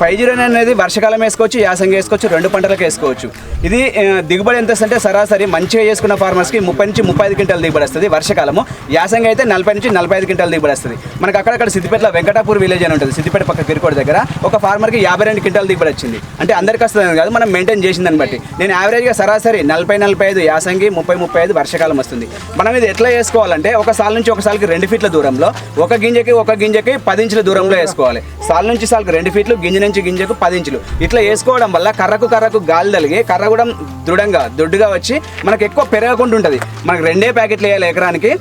Five zero nine అనేది వర్షకాలం వేసుకోవచ్చు యాసంగి వేసుకోవచ్చు రెండు పంటలకు వేసుకోవచ్చు. ఇది దిగుబడి ఎంత అంటే సరాసరి మంచిగా చేసుకున్న ఫార్మర్స్కి ముప్పై నుంచి ముప్పై ఐదు క్వింటల్ దిగుబడి వస్తుంది వర్షకాలము. యాసంగి అయితే నలభై నుంచి నలభై ఐదు క్వింటల్ దిగుబడి వస్తుంది. మనకు అక్కడక్కడ సిద్దిపేటలో వెంకటాపూర్ విలేజ్ అని ఉంటుంది సిద్దిపేట పక్క కిరికోట దగ్గర. ఒక ఫార్మర్కి యాభై రెండు క్వింటల్ దిగుబడి వచ్చింది. అంటే అందరికీ వస్తుంది కాదు మనం మెయింటైన్ చేసిందని బట్టి. నేను యావరేజ్గా సరాసరి నలభై నలభై ఐదు యాసంగి ముప్పై ముప్పై ఐదు వర్షకాలం వస్తుంది. మనం ఇది ఎట్లా వేసుకోవాలంటే ఒక సాల్ నుంచి ఒక సాల్కి రెండు ఫీట్ల దూరంలో ఒక గింజకి ఒక గింజకి పది ఇంచుల దూరంలో వేసుకోవాలి. సాల్ నుంచి సాల్కి రెండు ఫీట్లు గింజ ఇంచు గింజకు పది ఇంచులు. ఇట్లా వేసుకోవడం వల్ల కర్రకు కర్రకు గాలి తలిగి కర్ర కూడా దృఢంగా దొడ్డుగా వచ్చి మనకు ఎక్కువ పెరగకుండా ఉంటుంది. మనకు రెండే ప్యాకెట్లు వేయాలి ఎకరానికి.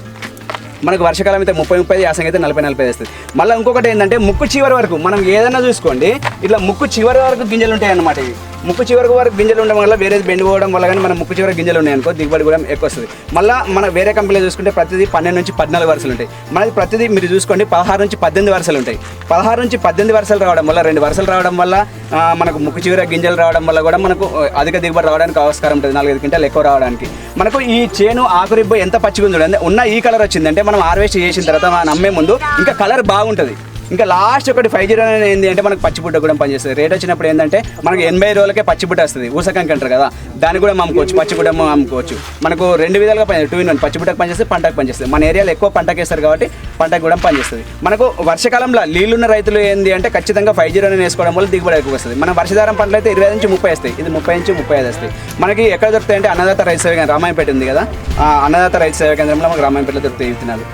మనకు వర్షాకాలం అయితే ముప్పై ముప్పై యాసంగి అయితే నలభై నలభై వేస్తుంది. మళ్ళీ ఇంకొకటి ఏంటంటే ముక్కు చివరి వరకు మనం ఏదైనా చూసుకోండి ఇట్లా ముక్కు చివరి వరకు గింజలు ఉంటాయి అన్నమాట ఇవి. ముక్కు చివరకు వరకు గింజలు ఉండడం వల్ల వేరేది బెండ్ పోవడం వల్ల కానీ మన ముక్కు చివరి గింజలు ఉన్నాయి అనుకో దిగుబడి కూడా ఎక్కువ వస్తుంది మళ్ళీ మన వేరే కంపెనీలో చూసుకుంటే ప్రతిదీ పన్నెండు నుంచి పద్నాలుగు వరుసలు ఉంటాయి. మనది ప్రతిదీ మీరు చూసుకోండి పదహారు నుంచి పద్దెనిమిది వరుసలు ఉంటాయి. పదహారు నుంచి పద్దెనిమిది వరుసలు రావడం వల్ల రెండు వరుసలు రావడం వల్ల మనకు ముక్కు చివర గింజలు రావడం వల్ల కూడా మనకు అధిక దిగుబడి రావడానికి ఆస్కారం ఉంటుంది నాలుగైదు క్వింటాలు ఎక్కువ రావడానికి. మనకు ఈ చేను ఆకురిబ్బు ఎంత పచ్చిగా ఉంది ఉన్న ఈ కలర్ వచ్చిందంటే మనం హార్వెస్ట్ చేసిన తర్వాత మనం అమ్మే ముందు ఇంకా కలర్ బాగుంటుంది. ఇంకా లాస్ట్ ఒకటి ఫైవ్ జీరో నైన్ ఏంటి అంటే మనకు పచ్చిబుట్ట కూడా పనిచేస్తుంది. రేట్ వచ్చినప్పుడు ఏంటంటే మనకు ఎనభై రోజులకే పచ్చిబుట్ట వస్తుంది. ఊసకంకి అంటారు కదా దాన్ని కూడా అమ్ముకోవచ్చు పచ్చిబుట్ట అమ్ముకోవచ్చు. మనకు రెండు విధాలుగా పని టూ ఇన్ వన్ పచ్చిబుట్టకు పనిచేస్తే పంటకు పనిచేస్తుంది. మన ఏరియాలో ఎక్కువ పంటకు వేస్తారు కాబట్టి పంటకు కూడా పనిచేస్తుంది. మనకు వర్షకాలంలో నీళ్ళున్న రైతులు ఏంది అంటే ఖచ్చితంగా ఫైవ్ జీరో నైన్ వేసుకోవడం వల్ల దిగుబడి ఎక్కువ వస్తుంది. మన వర్షధారం పంటలు అయితే ఇరవై నుంచి ముప్పై వస్తాయి. ఇది ముప్పై నుంచి ముప్పై ఐదు వస్తాయి. మనకి ఎక్కడ దొరుకుతాయి అంటే అన్నదాత రైతు సేవ కేంద్రం రామాయపేట ఉంది కదా. అన్నదాత రైతు సేవ కేంద్రంలో మనకు రామాయపేటలో దొరుకుతాయి విత్తనాలు